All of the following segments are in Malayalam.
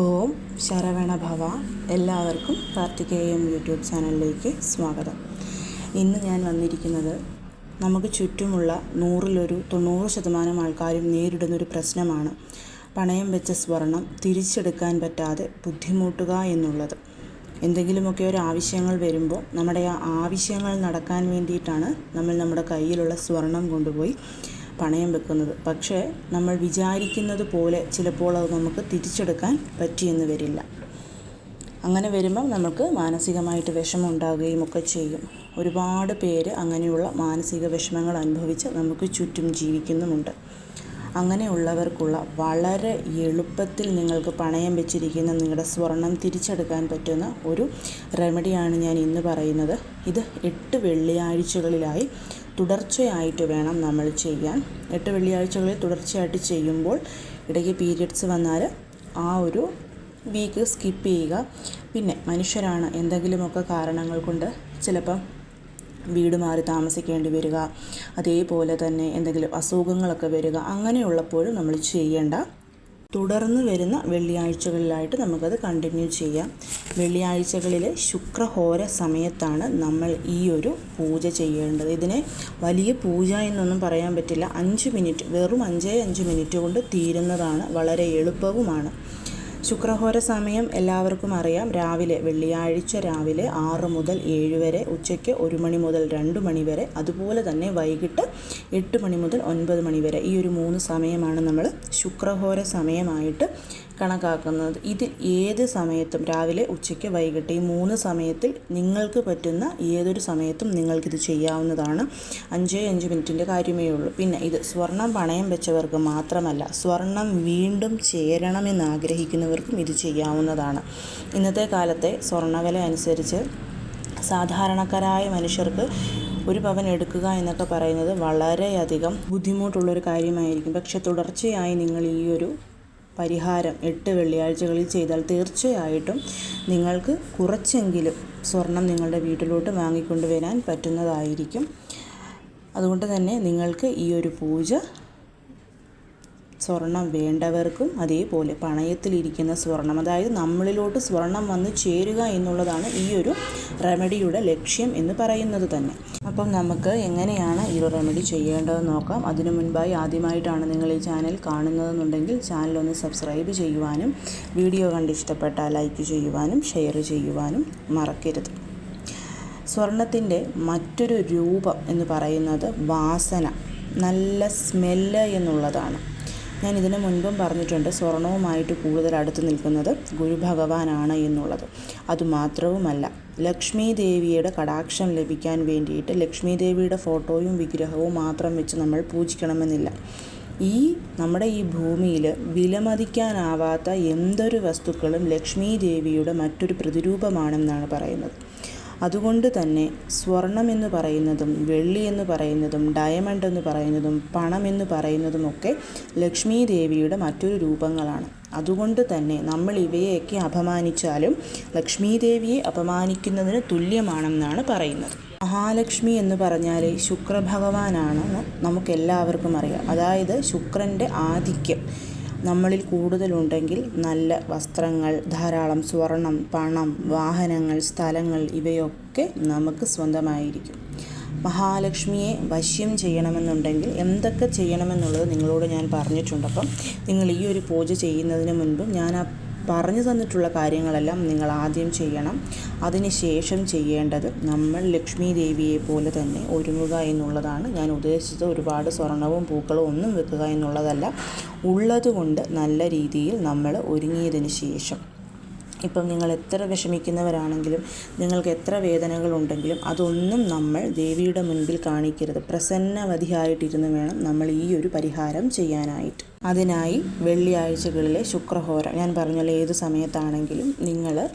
ഓം ശരവണ ഭവ എല്ലാവർക്കും കാർത്തികേയം യൂട്യൂബ് ചാനലിലേക്ക് സ്വാഗതം. ഇന്ന് ഞാൻ വന്നിരിക്കുന്നത് നമുക്ക് ചുറ്റുമുള്ള നൂറിലൊരു തൊണ്ണൂറ് ശതമാനം ആൾക്കാരും നേരിടുന്നൊരു പ്രശ്നമാണ് പണയം വെച്ച സ്വർണം തിരിച്ചെടുക്കാൻ പറ്റാതെ ബുദ്ധിമുട്ടുക എന്നുള്ളത്. എന്തെങ്കിലുമൊക്കെ ഒരു ആവശ്യങ്ങൾ വരുമ്പോൾ നമ്മുടെ ആ ആവശ്യങ്ങൾ നടക്കാൻ വേണ്ടിയിട്ടാണ് നമ്മൾ നമ്മുടെ കയ്യിലുള്ള സ്വർണം കൊണ്ടുപോയി പണയം വെക്കുന്നത്. പക്ഷേ നമ്മൾ വിചാരിക്കുന്നത് പോലെ ചിലപ്പോൾ അത് നമുക്ക് തിരിച്ചെടുക്കാൻ പറ്റിയെന്ന് വരില്ല. അങ്ങനെ വരുമ്പം നമുക്ക് മാനസികമായിട്ട് വിഷമം ഉണ്ടാവുകയും ഒക്കെ ചെയ്യും. ഒരുപാട് പേര് അങ്ങനെയുള്ള മാനസിക വിഷമങ്ങൾ അനുഭവിച്ച് നമുക്ക് ചുറ്റും ജീവിക്കുന്നുമുണ്ട്. അങ്ങനെയുള്ളവർക്കുള്ള വളരെ എളുപ്പത്തിൽ നിങ്ങൾക്ക് പണയം വെച്ചിരിക്കുന്ന നിങ്ങളുടെ സ്വർണം തിരിച്ചെടുക്കാൻ പറ്റുന്ന ഒരു റെമഡിയാണ് ഞാൻ ഇന്ന് പറയുന്നത്. ഇത് എട്ട് വെള്ളിയാഴ്ചകളിലായി തുടർച്ചയായിട്ട് വേണം നമ്മൾ ചെയ്യാൻ. എട്ട് വെള്ളിയാഴ്ചകളിൽ തുടർച്ചയായിട്ട് ചെയ്യുമ്പോൾ ഇടയ്ക്ക് പീരിയഡ്സ് വന്നാൽ ആ ഒരു വീക്ക് സ്കിപ്പ് ചെയ്യുക. പിന്നെ മനുഷ്യരാണ് എന്തെങ്കിലുമൊക്കെ കാരണങ്ങൾ കൊണ്ട് ചിലപ്പം വീട് മാറി താമസിക്കേണ്ടി വരിക. അതേപോലെ തന്നെ എന്തെങ്കിലും അസുഖങ്ങളൊക്കെ വരിക. അങ്ങനെയുള്ളപ്പോഴും നമ്മൾ ചെയ്യേണ്ട തുടർന്ന് വരുന്ന വെള്ളിയാഴ്ചകളിലായിട്ട് നമുക്കത് കണ്ടിന്യൂ ചെയ്യാം. വെള്ളിയാഴ്ചകളിൽ ശുക്രഹോര സമയത്താണ് നമ്മൾ ഈ ഒരു പൂജ ചെയ്യേണ്ടത്. ഇതിനെ വലിയ പൂജ എന്നൊന്നും പറയാൻ പറ്റില്ല. അഞ്ച് മിനിറ്റ് വെറും അഞ്ചേ അഞ്ച് മിനിറ്റ് കൊണ്ട് തീരുന്നതാണ് വളരെ എളുപ്പവുമാണ്. ശുക്രഹോര സമയം എല്ലാവർക്കും അറിയാം. രാവിലെ വെള്ളിയാഴ്ച രാവിലെ ആറ് മുതൽ ഏഴ് വരെ ഉച്ചയ്ക്ക് ഒരു മണി മുതൽ രണ്ട് മണി വരെ അതുപോലെ തന്നെ വൈകിട്ട് എട്ട് മണി മുതൽ ഒൻപത് മണി വരെ. ഈ ഒരു മൂന്ന് സമയമാണ് നമ്മൾ ശുക്രഹോര സമയമായിട്ട് കണക്കാക്കുന്നത്. ഇതിൽ ഏത് സമയത്തും രാവിലെ ഉച്ചയ്ക്ക് വൈകിട്ട് ഈ മൂന്ന് സമയത്തിൽ നിങ്ങൾക്ക് പറ്റുന്ന ഏതൊരു സമയത്തും നിങ്ങൾക്കിത് ചെയ്യാവുന്നതാണ്. അഞ്ചേ അഞ്ച് മിനിറ്റിന്റെ കാര്യമേ ഉള്ളൂ. പിന്നെ ഇത് സ്വർണം പണയം വെച്ചവർക്ക് മാത്രമല്ല സ്വർണം വീണ്ടും ചേരണമെന്ന് ആഗ്രഹിക്കുന്നവർക്കും ഇത് ചെയ്യാവുന്നതാണ്. ഇന്നത്തെ കാലത്തെ സ്വർണവില അനുസരിച്ച് സാധാരണക്കാരായ മനുഷ്യർക്ക് ഒരു പവൻ എടുക്കുക എന്നൊക്കെ പറയുന്നത് വളരെയധികം ബുദ്ധിമുട്ടുള്ളൊരു കാര്യമായിരിക്കും. പക്ഷെ തുടർച്ചയായി നിങ്ങൾ ഈ ഒരു പരിഹാരം എട്ട് വെള്ളിയാഴ്ചകളിൽ ചെയ്താൽ തീർച്ചയായിട്ടും നിങ്ങൾക്ക് കുറച്ചെങ്കിലും സ്വർണം നിങ്ങളുടെ വീട്ടിലോട്ട് വാങ്ങിക്കൊണ്ട് വരാൻ പറ്റുന്നതായിരിക്കും. അതുകൊണ്ട് തന്നെ നിങ്ങൾക്ക് ഈ ഒരു പൂജ സ്വർണം വേണ്ടവർക്കും അതേപോലെ പണയത്തിലിരിക്കുന്ന സ്വർണം അതായത് നമ്മളിലോട്ട് സ്വർണം വന്ന് ചേരുക എന്നുള്ളതാണ് ഈ ഒരു റെമഡിയുടെ ലക്ഷ്യം എന്ന് പറയുന്നത് തന്നെ. അപ്പം നമുക്ക് എങ്ങനെയാണ് ഈ ഒരു റെമഡി ചെയ്യേണ്ടതെന്ന് നോക്കാം. അതിനു മുൻപായി ആദ്യമായിട്ടാണ് നിങ്ങൾ ഈ ചാനൽ കാണുന്നതെന്നുണ്ടെങ്കിൽ ചാനൽ ഒന്ന് സബ്സ്ക്രൈബ് ചെയ്യുവാനും വീഡിയോ കണ്ട് ഇഷ്ടപ്പെട്ടാൽ ലൈക്ക് ചെയ്യുവാനും ഷെയർ ചെയ്യുവാനും മറക്കരുത്. സ്വർണത്തിന്റെ മറ്റൊരു രൂപം എന്ന് പറയുന്നത് വാസന നല്ല സ്മെല്ല് എന്നുള്ളതാണ്. ഞാൻ ഇതിനു മുൻപും പറഞ്ഞിട്ടുണ്ട് സ്വർണവുമായിട്ട് കൂടുതൽ അടുത്ത് നിൽക്കുന്നത് ഗുരുഭഗവാനാണ് എന്നുള്ളത്. അതുമാത്രവുമല്ല ലക്ഷ്മി ദേവിയുടെ കടാക്ഷം ലഭിക്കാൻ വേണ്ടിയിട്ട് ലക്ഷ്മി ദേവിയുടെ ഫോട്ടോയും വിഗ്രഹവും മാത്രം വെച്ച് നമ്മൾ പൂജിക്കണമെന്നില്ല. ഈ നമ്മുടെ ഈ ഭൂമിയിൽ വിലമതിക്കാനാവാത്ത എന്തൊരു വസ്തുക്കളും ലക്ഷ്മി ദേവിയുടെ മറ്റൊരു പ്രതിരൂപമാണെന്നാണ് പറയുന്നത്. അതുകൊണ്ട് തന്നെ സ്വർണം എന്ന് പറയുന്നതും വെള്ളി എന്ന് പറയുന്നതും ഡയമണ്ട് എന്ന് പറയുന്നതും പണം എന്ന് പറയുന്നതുമൊക്കെ ലക്ഷ്മി ദേവിയുടെ മറ്റൊരു രൂപങ്ങളാണ്. അതുകൊണ്ട് തന്നെ നമ്മൾ ഇവയെയൊക്കെ അപമാനിച്ചാലും ലക്ഷ്മി ദേവിയെ അപമാനിക്കുന്നതിന് തുല്യമാണെന്നാണ് പറയുന്നത്. മഹാലക്ഷ്മി എന്ന് പറഞ്ഞാൽ ശുക്രഭഗവാനാണെന്ന് നമുക്കെല്ലാവർക്കും അറിയാം. അതായത് ശുക്രന്റെ ആധിക്യം. നമ്മളിൽ കൂടുതലുണ്ടെങ്കിൽ നല്ല വസ്ത്രങ്ങൾ ധാരാളം സ്വർണം പണം വാഹനങ്ങൾ സ്ഥലങ്ങൾ ഇവയൊക്കെ നമുക്ക് സ്വന്തമായിരിക്കും. മഹാലക്ഷ്മിയെ വശ്യം ചെയ്യണമെന്നുണ്ടെങ്കിൽ എന്തൊക്കെ ചെയ്യണമെന്നുള്ളത് നിങ്ങളോട് ഞാൻ പറഞ്ഞിട്ടുണ്ട്. അപ്പം നിങ്ങൾ ഈ ഒരു പൂജ ചെയ്യുന്നതിന് മുൻപ് ഞാൻ ആ പറഞ്ഞു തന്നിട്ടുള്ള കാര്യങ്ങളെല്ലാം നിങ്ങൾ ആദ്യം ചെയ്യണം. അതിനുശേഷം ചെയ്യേണ്ടത് നമ്മൾ ലക്ഷ്മി ദേവിയെ പോലെ തന്നെ ഒരുങ്ങുക എന്നുള്ളതാണ്. ഞാൻ ഉദ്ദേശിച്ചത് ഒരുപാട് സ്വർണവും പൂക്കളും ഒന്നും വെക്കുക എന്നുള്ളതല്ല. ഉള്ളതുകൊണ്ട് നല്ല രീതിയിൽ നമ്മൾ ഒരുങ്ങിയതിന് ശേഷം ഇപ്പം നിങ്ങൾ എത്ര വിഷമിക്കുന്നവരാണെങ്കിലും നിങ്ങൾക്ക് എത്ര വേദനകളുണ്ടെങ്കിലും അതൊന്നും നമ്മൾ ദേവിയുടെ മുൻപിൽ കാണിക്കരുത്. പ്രസന്നവതിയായിട്ടിരുന്ന് വേണം നമ്മൾ ഈ ഒരു പരിഹാരം ചെയ്യാനായിട്ട്. അതിനായി വെള്ളിയാഴ്ചകളിലെ ശുക്രഹോര ഞാൻ പറഞ്ഞല്ലോ ഏത് സമയത്താണെങ്കിലും നിങ്ങൾ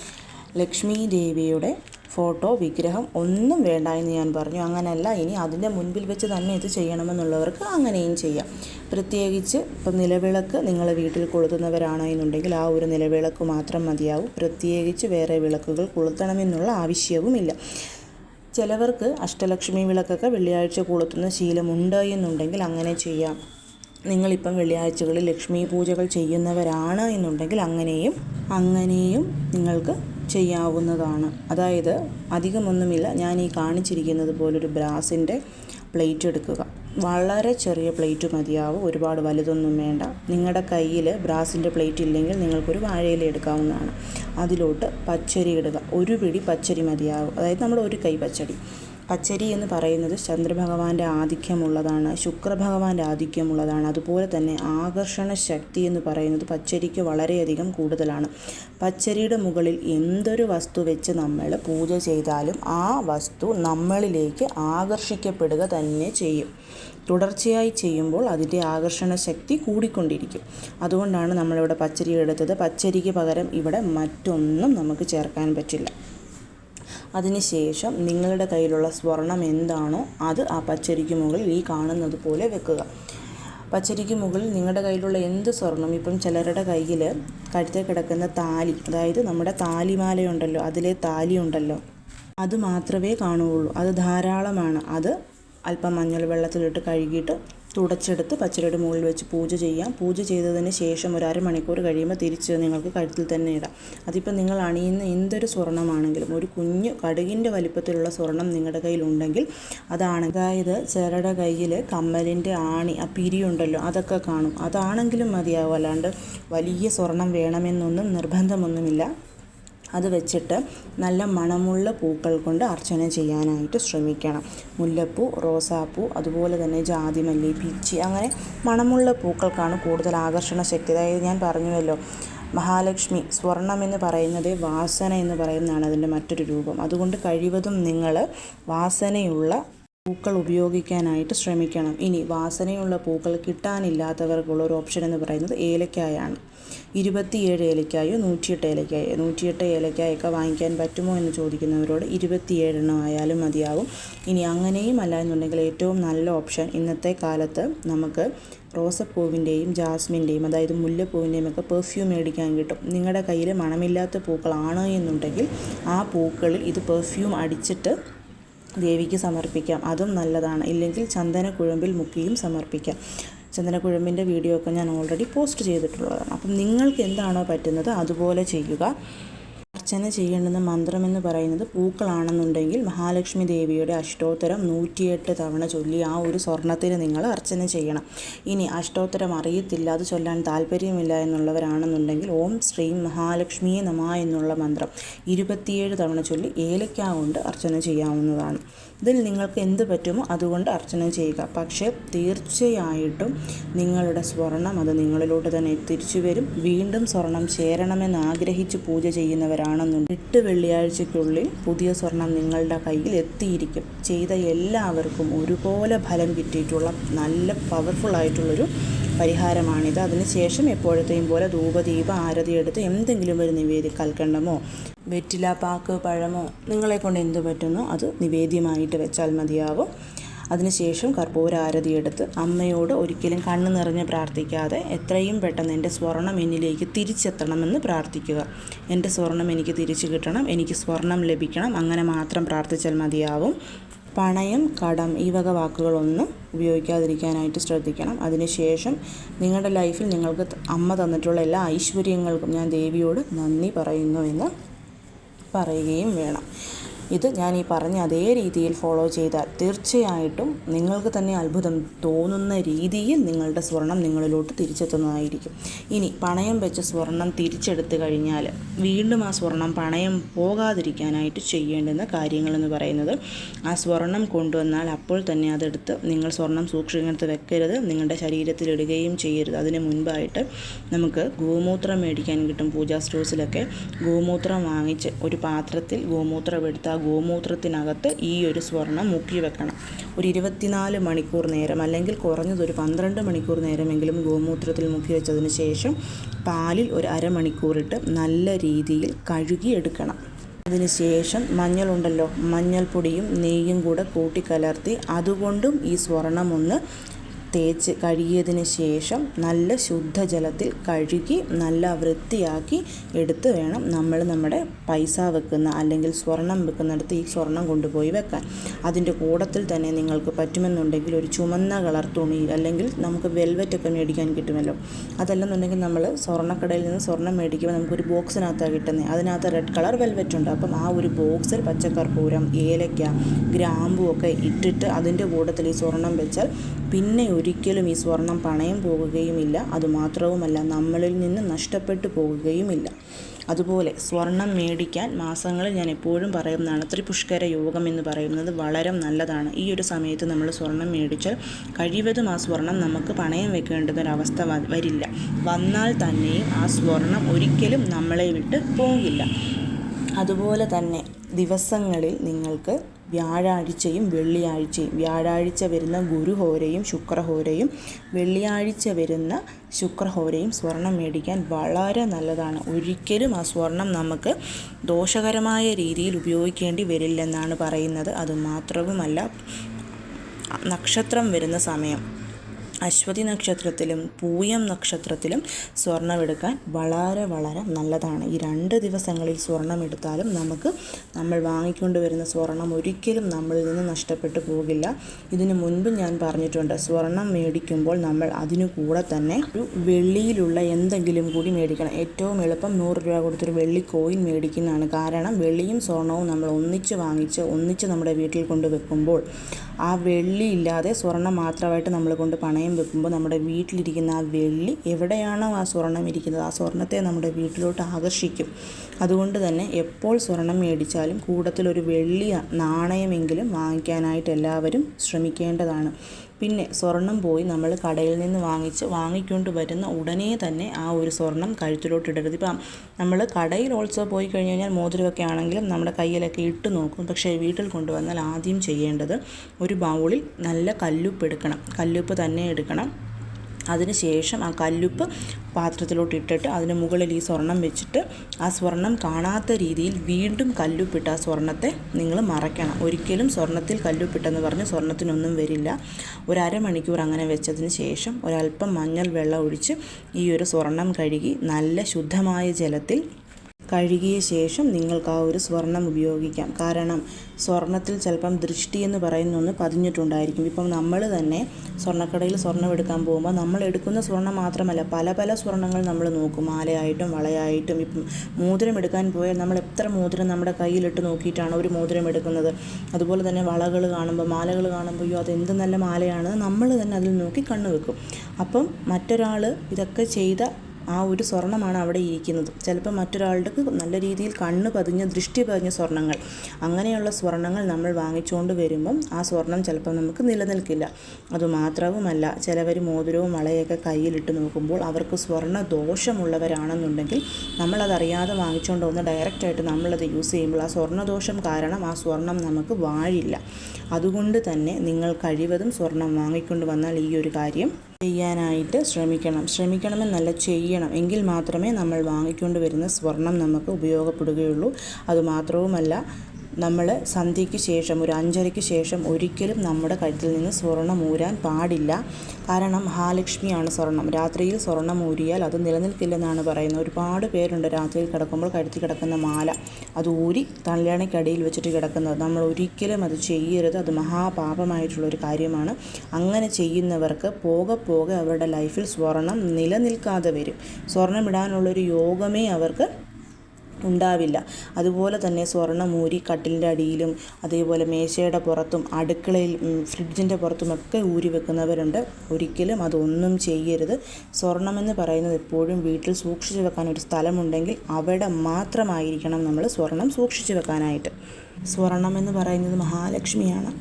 ലക്ഷ്മി ദേവിയുടെ ഫോട്ടോ വിഗ്രഹം ഒന്നും വേണ്ട എന്ന് ഞാൻ പറഞ്ഞു. അങ്ങനെയല്ല ഇനി അതിന്റെ മുൻപിൽ വെച്ച് തന്നെ ഇത് ചെയ്യണമെന്നുള്ളവർക്ക് അങ്ങനെയും ചെയ്യാം. പ്രത്യേകിച്ച് ഇപ്പം നിലവിളക്ക് നിങ്ങൾ വീട്ടിൽ കൊളുത്തുന്നവരാണെന്നുണ്ടെങ്കിൽ ആ ഒരു നിലവിളക്ക് മാത്രം മതിയാവും. പ്രത്യേകിച്ച് വേറെ വിളക്കുകൾ കൊളുത്തണമെന്നുള്ള ആവശ്യവുമില്ല. ചിലവർക്ക് അഷ്ടലക്ഷ്മി വിളക്കൊക്കെ വെള്ളിയാഴ്ച കൊളുത്തുന്ന ശീലമുണ്ട് എന്നുണ്ടെങ്കിൽ അങ്ങനെ ചെയ്യാം. നിങ്ങളിപ്പം വെള്ളിയാഴ്ചകളിൽ ലക്ഷ്മി പൂജകൾ ചെയ്യുന്നവരാണ് എന്നുണ്ടെങ്കിൽ അങ്ങനെയും അങ്ങനെയും നിങ്ങൾക്ക് ചെയ്യാവുന്നതാണ്. അതായത് അധികമൊന്നുമില്ല. ഞാൻ ഈ കാണിച്ചിരിക്കുന്നത് പോലൊരു ബ്രാസിന്റെ പ്ലേറ്റ് എടുക്കുക. വളരെ ചെറിയ പ്ലേറ്റ് മതിയാവും. ഒരുപാട് വലുതൊന്നും വേണ്ട. നിങ്ങളുടെ കയ്യിൽ ബ്രാസിന്റെ പ്ലേറ്റ് ഇല്ലെങ്കിൽ നിങ്ങൾക്കൊരു വാഴയില എടുക്കാവുന്നതാണ്. അതിലോട്ട് പച്ചരി ഇടുക. ഒരു പിടി പച്ചരി മതിയാവും. അതായത് നമ്മുടെ ഒരു കൈ പച്ചടി. പച്ചരി എന്ന് പറയുന്നത് ചന്ദ്രഭഗവാന്റെ ആധിക്യമുള്ളതാണ് ശുക്രഭഗവാന്റെ ആധിക്യമുള്ളതാണ്. അതുപോലെ തന്നെ ആകർഷണ ശക്തി എന്ന് പറയുന്നത് പച്ചരിക്ക് വളരെയധികം കൂടുതലാണ്. പച്ചരിയുടെ മുകളിൽ എന്തൊരു വസ്തു വെച്ച് നമ്മൾ പൂജ ചെയ്താലും ആ വസ്തു നമ്മളിലേക്ക് ആകർഷിക്കപ്പെടുക തന്നെ ചെയ്യും. തുടർച്ചയായി ചെയ്യുമ്പോൾ അതിന്റെ ആകർഷണ ശക്തി കൂടിക്കൊണ്ടിരിക്കും. അതുകൊണ്ടാണ് നമ്മളിവിടെ പച്ചരി എടുത്തത്. പച്ചരിക്ക് പകരം ഇവിടെ മറ്റൊന്നും നമുക്ക് ചേർക്കാൻ പറ്റില്ല. അതിനുശേഷം നിങ്ങളുടെ കയ്യിലുള്ള സ്വർണം എന്താണോ അത് ആ പച്ചരിക്ക് മുകളിൽ ഈ കാണുന്നത് പോലെ വെക്കുക. പച്ചരിക്ക് മുകളിൽ നിങ്ങളുടെ കയ്യിലുള്ള എന്ത് സ്വർണം? ഇപ്പം ചിലരുടെ കയ്യിൽ കഴുത്തിൽ കിടക്കുന്ന താലി അതായത് നമ്മുടെ താലിമാലയുണ്ടല്ലോ അതിലെ താലി ഉണ്ടല്ലോ അത് മാത്രമേ കാണുകയുള്ളൂ. അത് ധാരാളമാണ്. അത് അല്പം മഞ്ഞൾ വെള്ളത്തിലിട്ട് കഴുകിയിട്ട് തുടച്ചെടുത്ത് പച്ചരിയുടെ മുകളിൽ വെച്ച് പൂജ ചെയ്യാം. പൂജ ചെയ്തതിന് ശേഷം ഒരു അരമണിക്കൂർ കഴിയുമ്പോൾ തിരിച്ച് നിങ്ങൾക്ക് കഴുത്തിൽ തന്നെ ഇടാം. അതിപ്പോൾ നിങ്ങൾ അണിയുന്ന എന്തൊരു സ്വർണമാണെങ്കിലും ഒരു കുഞ്ഞു കടുകിന്റെ വലിപ്പത്തിലുള്ള സ്വർണം നിങ്ങളുടെ കയ്യിലുണ്ടെങ്കിൽ അതാണ്. അതായത് ചിലരുടെ കയ്യിൽ കമ്മലിന്റെ ആണി ആ പിരിയുണ്ടല്ലോ അതൊക്കെ കാണും. അതാണെങ്കിലും മതിയാവും. അല്ലാണ്ട് വലിയ സ്വർണം വേണമെന്നൊന്നും നിർബന്ധമൊന്നുമില്ല. അത് വെച്ചിട്ട് നല്ല മണമുള്ള പൂക്കൾ കൊണ്ട് അർച്ചന ചെയ്യാനായിട്ട് ശ്രമിക്കണം. മുല്ലപ്പൂ റോസാപ്പൂ അതുപോലെ തന്നെ ജാതിമല്ലി പിച്ചി അങ്ങനെ മണമുള്ള പൂക്കൾക്കാണ് കൂടുതൽ ആകർഷണ ശക്തി അതായത് ഞാൻ പറഞ്ഞുവല്ലോ മഹാലക്ഷ്മി സ്വർണം എന്ന് പറയുന്നത് വാസന എന്ന് പറയുന്നതാണ് അതിന്റെ മറ്റൊരു രൂപം. അതുകൊണ്ട് കഴിവതും നിങ്ങൾ വാസനയുള്ള പൂക്കൾ ഉപയോഗിക്കാനായിട്ട് ശ്രമിക്കണം. ഇനി വാസനയുള്ള പൂക്കൾ കിട്ടാനില്ലാത്തവർക്കുള്ള ഒരു ഓപ്ഷൻ എന്ന് പറയുന്നത് ഏലക്കായാണ്. ഇരുപത്തിയേഴ് ഏലക്കായോ നൂറ്റിയെട്ട് ഏലക്കായോ? നൂറ്റിയെട്ട് ഏലക്കായൊക്കെ വാങ്ങിക്കാൻ പറ്റുമോ എന്ന് ചോദിക്കുന്നവരോട് ഇരുപത്തിയേഴെണ്ണം ആയാലും മതിയാവും. ഇനി അങ്ങനെയും അല്ല എന്നുണ്ടെങ്കിൽ ഏറ്റവും നല്ല ഓപ്ഷൻ ഇന്നത്തെ കാലത്ത് നമുക്ക് റോസപ്പൂവിന്റെയും ജാസ്മിന്റെയും അതായത് മുല്ലപ്പൂവിന്റെയും ഒക്കെ പെർഫ്യൂം മേടിക്കാൻ കിട്ടും. നിങ്ങളുടെ കയ്യിൽ മണമില്ലാത്ത പൂക്കളാണ് എന്നുണ്ടെങ്കിൽ ആ പൂക്കളിൽ ഇത് പെർഫ്യൂം അടിച്ചിട്ട് ദേവിക്ക് സമർപ്പിക്കാം. അതും നല്ലതാണ്. ഇല്ലെങ്കിൽ ചന്ദനക്കുഴമ്പിൽ മുക്കിയും സമർപ്പിക്കാം. ചന്ദനക്കുഴമ്പിന്റെ വീഡിയോ ഒക്കെ ഞാൻ ഓൾറെഡി പോസ്റ്റ് ചെയ്തിട്ടുള്ളതാണ്. അപ്പം നിങ്ങൾക്ക് എന്താണോ പറ്റുന്നത് അതുപോലെ ചെയ്യുക. അർച്ചന ചെയ്യേണ്ടുന്ന മന്ത്രമെന്ന് പറയുന്നത് പൂക്കളാണെന്നുണ്ടെങ്കിൽ മഹാലക്ഷ്മി ദേവിയുടെ അഷ്ടോത്തരം നൂറ്റിയെട്ട് തവണ ചൊല്ലി ആ ഒരു സ്വർണത്തിന് നിങ്ങൾ അർച്ചന ചെയ്യണം. ഇനി അഷ്ടോത്തരം അറിയത്തില്ല അത് ചൊല്ലാൻ താല്പര്യമില്ല എന്നുള്ളവരാണെന്നുണ്ടെങ്കിൽ ഓം ശ്രീം മഹാലക്ഷ്മിയെ നമ എന്നുള്ള മന്ത്രം ഇരുപത്തിയേഴ് തവണ ചൊല്ലി ഏലക്ക കൊണ്ട് അർച്ചന ചെയ്യാവുന്നതാണ്. ഇതിൽ നിങ്ങൾക്ക് എന്ത് പറ്റുമോ അതുകൊണ്ട് അർച്ചന ചെയ്യുക. പക്ഷേ തീർച്ചയായിട്ടും നിങ്ങളുടെ സ്വർണം അത് നിങ്ങളിലോട്ട് തന്നെ തിരിച്ചു വരും. വീണ്ടും സ്വർണം ചേരണമെന്ന് ആഗ്രഹിച്ച് പൂജ ചെയ്യുന്നവരാണെന്നുണ്ട്. എട്ട് വെള്ളിയാഴ്ചയ്ക്കുള്ളിൽ പുതിയ സ്വർണം നിങ്ങളുടെ കയ്യിൽ എത്തിയിരിക്കും. ചെയ്ത എല്ലാവർക്കും ഒരുപോലെ ഫലം കിട്ടിയിട്ടുള്ള നല്ല പവർഫുൾ ആയിട്ടുള്ളൊരു പരിഹാരമാണിത്. അതിനുശേഷം എപ്പോഴത്തെയും പോലെ ധൂപദീപ ആരതി എടുത്ത് എന്തെങ്കിലും ഒരു നിവേദി കൽക്കണ്ടമോ വെറ്റില പാക്ക് പഴമോ നിങ്ങളെ കൊണ്ട് എന്ത് പറ്റുന്നോ അത് നിവേദ്യമായിട്ട് വെച്ചാൽ മതിയാവും. അതിനുശേഷം കർപ്പൂരാരതി എടുത്ത് അമ്മയോട് ഒരിക്കലും കണ്ണു നിറഞ്ഞ് പ്രാർത്ഥിക്കാതെ എത്രയും പെട്ടെന്ന് എന്റെ സ്വർണം എന്നിലേക്ക് തിരിച്ചെത്തണമെന്ന് പ്രാർത്ഥിക്കുക. എന്റെ സ്വർണം എനിക്ക് തിരിച്ചു കിട്ടണം എനിക്ക് സ്വർണം ലഭിക്കണം അങ്ങനെ മാത്രം പ്രാർത്ഥിച്ചാൽ മതിയാവും. പണയം കടം ഈ വക വാക്കുകളൊന്നും ഉപയോഗിക്കാതിരിക്കാനായിട്ട് ശ്രദ്ധിക്കണം. അതിനുശേഷം നിങ്ങളുടെ ലൈഫിൽ നിങ്ങൾക്ക് അമ്മ തന്നിട്ടുള്ള എല്ലാ ഐശ്വര്യങ്ങൾക്കും ഞാൻ ദേവിയോട് നന്ദി പറയുന്നു എന്ന് പറയുകയും വേണം. ഇത് ഞാൻ ഈ പറഞ്ഞ അതേ രീതിയിൽ ഫോളോ ചെയ്താൽ തീർച്ചയായിട്ടും നിങ്ങൾക്ക് തന്നെ അത്ഭുതം തോന്നുന്ന രീതിയിൽ നിങ്ങളുടെ സ്വർണം നിങ്ങളിലോട്ട് തിരിച്ചെത്തുന്നതായിരിക്കും. ഇനി പണയം വെച്ച സ്വർണം തിരിച്ചെടുത്തു കഴിഞ്ഞാൽ വീണ്ടും ആ സ്വർണം പണയം പോകാതിരിക്കാനായിട്ട് ചെയ്യേണ്ടുന്ന കാര്യങ്ങളെന്ന് പറയുന്നത് ആ സ്വർണം കൊണ്ടുവന്നാൽ അപ്പോൾ തന്നെ അതെടുത്ത് നിങ്ങൾ സ്വർണം സൂക്ഷിക്കുന്നത് വെക്കരുത് നിങ്ങളുടെ ശരീരത്തിൽ ഇടുകയും ചെയ്യരുത്. അതിന് മുൻപായിട്ട് നമുക്ക് ഗോമൂത്രം മേടിക്കാൻ കിട്ടും പൂജാ സ്റ്റോഴ്സിലൊക്കെ. ഗോമൂത്രം വാങ്ങിച്ച് ഒരു പാത്രത്തിൽ ഗോമൂത്രം എടുത്ത് ആ ഗോമൂത്രത്തിനകത്ത് ഈ ഒരു സ്വർണം മുക്കി വെക്കണം. ഒരു ഇരുപത്തിനാല് മണിക്കൂർ നേരം അല്ലെങ്കിൽ കുറഞ്ഞത് ഒരു പന്ത്രണ്ട് മണിക്കൂർ നേരമെങ്കിലും ഗോമൂത്രത്തിൽ മുക്കി വെച്ചതിന് ശേഷം പാലിൽ ഒരു അരമണിക്കൂറിട്ട് നല്ല രീതിയിൽ കഴുകിയെടുക്കണം അതിനുശേഷം മഞ്ഞളുണ്ടല്ലോ മഞ്ഞൾപ്പൊടിയും നെയ്യും കൂടെ കൂട്ടിക്കലർത്തി അതുകൊണ്ടും ഈ സ്വർണം ഒന്ന് തേച്ച് കഴുകിയതിന് ശേഷം നല്ല ശുദ്ധജലത്തിൽ കഴുകി നല്ല വൃത്തിയാക്കി എടുത്ത് വേണം നമ്മൾ നമ്മുടെ പൈസ വെക്കുന്ന അല്ലെങ്കിൽ സ്വർണം വെക്കുന്നിടത്ത് ഈ സ്വർണം കൊണ്ടുപോയി വെക്കാൻ. അതിന്റെ കൂടത്തിൽ തന്നെ നിങ്ങൾക്ക് പറ്റുമെന്നുണ്ടെങ്കിൽ ഒരു ചുമന്ന കളർ തുണി അല്ലെങ്കിൽ നമുക്ക് വെൽവെറ്റൊക്കെ മേടിക്കാൻ കിട്ടുമല്ലോ. അതല്ലെന്നുണ്ടെങ്കിൽ നമ്മൾ സ്വർണക്കടയിൽ നിന്ന് സ്വർണം മേടിക്കുമ്പോൾ നമുക്കൊരു ബോക്സിനകത്താണ് കിട്ടുന്നത്. അതിനകത്ത് റെഡ് കളർ വെൽവെറ്റ് ഉണ്ട്. അപ്പം ആ ഒരു ബോക്സിൽ പച്ചക്കർപ്പൂരം ഏലക്ക ഗ്രാമ്പു ഒക്കെ ഇട്ടിട്ട് അതിന്റെ കൂടത്തിൽ ഈ സ്വർണം വെച്ചാൽ പിന്നെ ഒരിക്കലും ഈ സ്വർണം പണയം പോകുകയുമില്ല. അതുമാത്രവുമല്ല നമ്മളിൽ നിന്ന് നഷ്ടപ്പെട്ടു പോകുകയുമില്ല. അതുപോലെ സ്വർണം മേടിക്കാൻ മാസങ്ങളിൽ ഞാൻ എപ്പോഴും പറയുന്നതാണ് ത്രിപുഷ്കര യോഗം എന്ന് പറയുന്നത് വളരെ നല്ലതാണ്. ഈ ഒരു സമയത്ത് നമ്മൾ സ്വർണം മേടിച്ചാൽ കഴിവതും ആ സ്വർണം നമുക്ക് പണയം വെക്കേണ്ടുന്നൊരവസ്ഥ വരില്ല. വന്നാൽ തന്നെയും ആ സ്വർണം ഒരിക്കലും നമ്മളെ വിട്ട് പോകില്ല. അതുപോലെ തന്നെ ദിവസങ്ങളിൽ നിങ്ങൾക്ക് വ്യാഴാഴ്ചയും വെള്ളിയാഴ്ചയും. വ്യാഴാഴ്ച വരുന്ന ഗുരുഹോരയും ശുക്രഹോരയും വെള്ളിയാഴ്ച വരുന്ന ശുക്രഹോരയും സ്വർണം മേടിക്കാൻ വളരെ നല്ലതാണ്. ഒരിക്കലും ആ സ്വർണം നമുക്ക് ദോഷകരമായ രീതിയിൽ ഉപയോഗിക്കേണ്ടി വരില്ലെന്നാണ് പറയുന്നത്. അതുമാത്രവുമല്ല നക്ഷത്രം വരുന്ന സമയം. അശ്വതി നക്ഷത്രത്തിലും പൂയം നക്ഷത്രത്തിലും സ്വർണമെടുക്കാൻ വളരെ വളരെ നല്ലതാണ്. ഈ രണ്ട് ദിവസങ്ങളിൽ സ്വർണമെടുത്താലും നമുക്ക് നമ്മൾ വാങ്ങിക്കൊണ്ട് വരുന്ന സ്വർണം ഒരിക്കലും നമ്മളിൽ നിന്ന് നഷ്ടപ്പെട്ടു പോകില്ല. ഇതിനു മുൻപ് ഞാൻ പറഞ്ഞിട്ടുണ്ട് സ്വർണം മേടിക്കുമ്പോൾ നമ്മൾ അതിനു കൂടെ തന്നെ ഒരു വെള്ളിയിലുള്ള എന്തെങ്കിലും കൂടി മേടിക്കണം. ഏറ്റവും എളുപ്പം നൂറ് രൂപ കൊടുത്തൊരു വെള്ളി കോയിൻ മേടിക്കുന്നതാണ് കാരണം വെള്ളിയും സ്വർണവും നമ്മൾ ഒന്നിച്ച് വാങ്ങിച്ച് ഒന്നിച്ച് നമ്മുടെ വീട്ടിൽ കൊണ്ട് വെക്കുമ്പോൾ ആ വെള്ളി ഇല്ലാതെ സ്വർണം മാത്രമായിട്ട് നമ്മൾ കൊണ്ട് പണയം വെക്കുമ്പോൾ നമ്മുടെ വീട്ടിലിരിക്കുന്ന ആ വെള്ളി എവിടെയാണോ ആ സ്വർണം ഇരിക്കുന്നത് ആ സ്വർണത്തെ നമ്മുടെ വീട്ടിലോട്ട് ആകർഷിക്കും. അതുകൊണ്ട് തന്നെ എപ്പോൾ സ്വർണം മേടിച്ചാലും കൂടത്തിലൊരു വെള്ളി നാണയമെങ്കിലും വാങ്ങിക്കാനായിട്ട് എല്ലാവരും ശ്രമിക്കേണ്ടതാണ്. പിന്നെ സ്വർണം പോയി നമ്മൾ കടയിൽ നിന്ന് വാങ്ങിച്ച് വാങ്ങിക്കൊണ്ട് വരുന്ന ഉടനെ തന്നെ ആ ഒരു സ്വർണം കഴുത്തിലോട്ട് ഇടരുത്. ഇപ്പം നമ്മൾ കടയിൽ ഓൾസോ പോയി കഴിഞ്ഞ് കഴിഞ്ഞാൽ മോതിരമൊക്കെ ആണെങ്കിലും നമ്മുടെ കയ്യിലൊക്കെ ഇട്ട് നോക്കും. പക്ഷേ വീട്ടിൽ കൊണ്ടുവന്നാൽ ആദ്യം ചെയ്യേണ്ടത് ഒരു ബൗളിൽ നല്ല കല്ലുപ്പ് എടുക്കണം. കല്ലുപ്പ് തന്നെ എടുക്കണം. അതിനുശേഷം ആ കല്ലുപ്പ് പാത്രത്തിലോട്ട് ഇട്ടിട്ട് അതിന് മുകളിൽ ഈ സ്വർണം വെച്ചിട്ട് ആ സ്വർണം കാണാത്ത രീതിയിൽ വീണ്ടും കല്ലുപ്പിട്ട് ആ സ്വർണത്തെ നിങ്ങൾ മറയ്ക്കണം. ഒരിക്കലും സ്വർണത്തിൽ കല്ലുപ്പിട്ടെന്ന് പറഞ്ഞ് സ്വർണത്തിനൊന്നും വരില്ല. ഒരു അരമണിക്കൂർ അങ്ങനെ വെച്ചതിന് ശേഷം ഒരല്പം മഞ്ഞൾ വെള്ളം ഒഴിച്ച് ഈ ഒരു സ്വർണം കഴുകി നല്ല ശുദ്ധമായ ജലത്തിൽ കഴുകിയ ശേഷം നിങ്ങൾക്ക് ആ ഒരു സ്വർണം ഉപയോഗിക്കാം. കാരണം സ്വർണത്തിൽ ചിലപ്പം ദൃഷ്ടി എന്ന് പറയുന്ന ഒന്ന് പതിഞ്ഞിട്ടുണ്ടായിരിക്കും. ഇപ്പം നമ്മൾ തന്നെ സ്വർണക്കടയിൽ സ്വർണം എടുക്കാൻ പോകുമ്പോൾ നമ്മൾ എടുക്കുന്ന സ്വർണം മാത്രമല്ല പല പല സ്വർണങ്ങൾ നമ്മൾ നോക്കും. മാലയായിട്ടും വളയായിട്ടും. ഇപ്പം മോതിരം എടുക്കാൻ പോയാൽ നമ്മൾ എത്ര മോതിരം നമ്മുടെ കയ്യിലിട്ട് നോക്കിയിട്ടാണ് ഒരു മോതിരം എടുക്കുന്നത്. അതുപോലെ തന്നെ വളകൾ കാണുമ്പോൾ മാലകൾ കാണുമ്പോൾ അയ്യോ അത് എന്ത് നല്ല മാലയാണ്. നമ്മൾ തന്നെ അതിൽ നോക്കി കണ്ണു വെക്കും അപ്പം മറ്റൊരാൾ ഇതൊക്കെ ചെയ്ത ആ ഒരു സ്വർണമാണ് അവിടെ ഇരിക്കുന്നത്. ചിലപ്പോൾ മറ്റൊരാളുടെ നല്ല രീതിയിൽ കണ്ണ് പതിഞ്ഞ ദൃഷ്ടി പതിഞ്ഞ സ്വർണങ്ങൾ അങ്ങനെയുള്ള സ്വർണങ്ങൾ നമ്മൾ വാങ്ങിച്ചുകൊണ്ട് വരുമ്പം ആ സ്വർണം ചിലപ്പോൾ നമുക്ക് നിലനിൽക്കില്ല. അതുമാത്രവുമല്ല ചിലവർ മോതിരവും വളയൊക്കെ കയ്യിലിട്ട് നോക്കുമ്പോൾ അവർക്ക് സ്വർണ ദോഷമുള്ളവരാണെന്നുണ്ടെങ്കിൽ നമ്മളതറിയാതെ വാങ്ങിച്ചുകൊണ്ട് വന്ന് ഡയറക്റ്റായിട്ട് നമ്മളത് യൂസ് ചെയ്യുമ്പോൾ ആ സ്വർണദോഷം കാരണം ആ സ്വർണം നമുക്ക് വാഴില്ല. അതുകൊണ്ട് തന്നെ നിങ്ങൾ കഴിവതും സ്വർണം വാങ്ങിക്കൊണ്ട് വന്നാൽ ഈ ഒരു കാര്യം ചെയ്യാനായിട്ട് ശ്രമിക്കണം. ശ്രമിക്കണമെന്നല്ല ചെയ്യണം. എങ്കിൽ മാത്രമേ നമ്മൾ വാങ്ങിക്കൊണ്ട് വരുന്ന സ്വർണം നമുക്ക് ഉപയോഗപ്പെടുകയുള്ളൂ. അതുമാത്രവുമല്ല നമ്മൾ സന്ധ്യയ്ക്ക് ശേഷം ഒരു അഞ്ചരയ്ക്ക് ശേഷം ഒരിക്കലും നമ്മുടെ കഴുത്തിൽ നിന്ന് സ്വർണം ഊരാൻ പാടില്ല. കാരണം മഹാലക്ഷ്മിയാണ് സ്വർണം. രാത്രിയിൽ സ്വർണം ഊരിയാൽ അത് നിലനിൽക്കില്ലെന്നാണ് പറയുന്നത്. ഒരുപാട് പേരുണ്ട് രാത്രിയിൽ കിടക്കുമ്പോൾ കഴുത്തിൽ കിടക്കുന്ന മാല. അത് ഊരി തലയണയ്ക്കടിയിൽ വെച്ചിട്ട് കിടക്കുന്നത്. നമ്മൾ ഒരിക്കലും അത് ചെയ്യരുത്. അത് മഹാപാപമായിട്ടുള്ളൊരു കാര്യമാണ്. അങ്ങനെ ചെയ്യുന്നവർക്ക് പോകെ പോകെ അവരുടെ ലൈഫിൽ സ്വർണം നിലനിൽക്കാതെ വരും. സ്വർണം ഇടാനുള്ളൊരു യോഗമേ അവർക്ക് ഉണ്ടാവില്ല. അതുപോലെ തന്നെ സ്വർണ മൂരി കട്ടിലിന്റെ അടിയിലും അതേപോലെ മേശയുടെ പുറത്തും അടുക്കളയിൽ ഫ്രിഡ്ജിന്റെ പുറത്തുമൊക്കെ ഊരി വെക്കുന്നവരുണ്ട്. ഒരിക്കലും അതൊന്നും ചെയ്യരുത്. സ്വർണമെന്ന് പറയുന്നത് എപ്പോഴും വീട്ടിൽ സൂക്ഷിച്ചു വെക്കാൻ ഒരു സ്ഥലമുണ്ടെങ്കിൽ അവിടെ മാത്രമായിരിക്കണം നമ്മൾ സ്വർണം സൂക്ഷിച്ചു വെക്കാനായിട്ട്. സ്വർണം എന്ന് പറയുന്നത് മഹാലക്ഷ്മിയാണ്.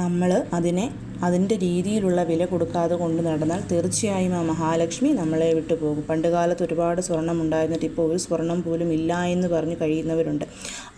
നമ്മൾ അതിനെ അതിന്റെ രീതിയിലുള്ള വില കൊടുക്കാതെ കൊണ്ട് നടന്നാൽ തീർച്ചയായും ആ മഹാലക്ഷ്മി നമ്മളെ വിട്ടു പോകും. പണ്ട് കാലത്ത് ഒരുപാട് സ്വർണം ഉണ്ടായിരുന്നിട്ട് ഇപ്പോൾ ഒരു സ്വർണം പോലും ഇല്ല എന്ന് പറഞ്ഞ് കഴിയുന്നവരുണ്ട്.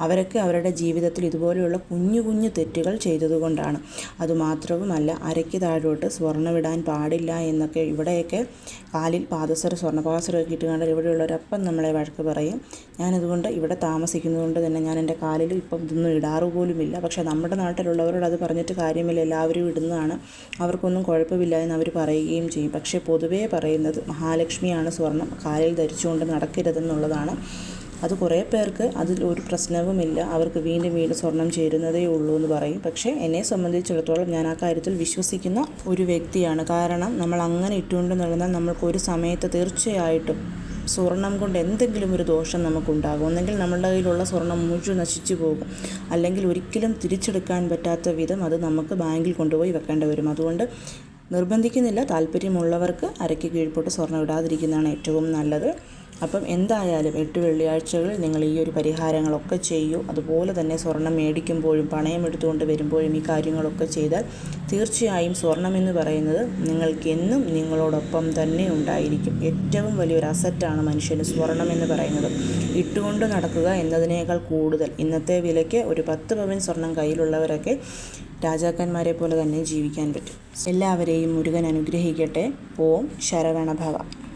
അവരൊക്കെ അവരുടെ ജീവിതത്തിൽ ഇതുപോലെയുള്ള കുഞ്ഞു കുഞ്ഞു തെറ്റുകൾ ചെയ്തതുകൊണ്ടാണ്. അതുമാത്രവുമല്ല അരയ്ക്ക് താഴോട്ട് സ്വർണമിടാൻ പാടില്ല എന്നൊക്കെ ഇവിടെയൊക്കെ കാലിൽ പാദസര സ്വർണപാദസരമൊക്കെ ഇട്ട് കണ്ടാൽ ഇവിടെയുള്ളവരപ്പം നമ്മളെ വഴക്ക് പറയും. ഞാനതുകൊണ്ട് ഇവിടെ താമസിക്കുന്നതുകൊണ്ട് തന്നെ ഞാൻ എന്റെ കാലിൽ ഇപ്പം ഇതൊന്നും ഒന്നും ഇടാറ് പോലുമില്ല. പക്ഷേ നമ്മുടെ നാട്ടിലുള്ളവരോട് അത് പറഞ്ഞിട്ട് കാര്യമില്ല. എല്ലാവരും ഇടുന്നതാണ്. അവർക്കൊന്നും കുഴപ്പമില്ല എന്ന് അവർ പറയുകയും ചെയ്യും. പക്ഷേ പൊതുവേ പറയുന്നത് മഹാലക്ഷ്മിയാണ് സ്വർണം കാലിൽ ധരിച്ചുകൊണ്ട് നടക്കരുതെന്നുള്ളതാണ്. അത് കുറേ പേർക്ക് അതിൽ ഒരു പ്രശ്നവുമില്ല. അവർക്ക് വീണ്ടും വീണ്ടും സ്വർണം ചേരുന്നതേ ഉള്ളൂ എന്ന് പറയും. പക്ഷേ എന്നെ സംബന്ധിച്ചിടത്തോളം ഞാൻ ആ കാര്യത്തിൽ വിശ്വസിക്കുന്ന ഒരു വ്യക്തിയാണ്. കാരണം നമ്മൾ അങ്ങനെ ഇട്ടുകൊണ്ട് നടന്നാൽ നമ്മൾക്ക് ഒരു സമയത്ത് തീർച്ചയായിട്ടും സ്വർണം കൊണ്ട് എന്തെങ്കിലും ഒരു ദോഷം നമുക്കുണ്ടാകും. ഒന്നെങ്കിൽ നമ്മളുടെ കയ്യിലുള്ള സ്വർണം മുഴുവൻ നശിച്ചു പോകും. അല്ലെങ്കിൽ ഒരിക്കലും തിരിച്ചെടുക്കാൻ പറ്റാത്ത വിധം അത് നമുക്ക് ബാങ്കിൽ കൊണ്ടുപോയി വെക്കേണ്ടി വരും. അതുകൊണ്ട് നിർബന്ധിക്കുന്നില്ല. താല്പര്യമുള്ളവർക്ക് അരയ്ക്ക് കീഴ്പോട്ട് സ്വർണം ഇടാതിരിക്കുന്നതാണ് ഏറ്റവും നല്ലത്. അപ്പം എന്തായാലും എട്ട് വെള്ളിയാഴ്ചകളിൽ നിങ്ങൾ ഈ ഒരു പരിഹാരങ്ങളൊക്കെ ചെയ്യൂ. അതുപോലെ തന്നെ സ്വർണം മേടിക്കുമ്പോഴും പണയം എടുത്തുകൊണ്ട് വരുമ്പോഴും ഈ കാര്യങ്ങളൊക്കെ ചെയ്താൽ തീർച്ചയായും സ്വർണം എന്ന് പറയുന്നത് നിങ്ങൾക്ക് എന്നും നിങ്ങളോടൊപ്പം തന്നെ ഉണ്ടായിരിക്കും. ഏറ്റവും വലിയൊരു അസറ്റാണ് മനുഷ്യന് സ്വർണം എന്ന് പറയുന്നത്. ഇട്ടുകൊണ്ട് നടക്കുക എന്നതിനേക്കാൾ കൂടുതൽ. ഇന്നത്തെ വിലയ്ക്ക് ഒരു പത്ത് പവൻ സ്വർണം കയ്യിലുള്ളവരൊക്കെ രാജാക്കന്മാരെ പോലെ തന്നെ ജീവിക്കാൻ പറ്റും. എല്ലാവരെയും മുരുകൻ അനുഗ്രഹിക്കട്ടെ. ഓം ശരവണഭവ.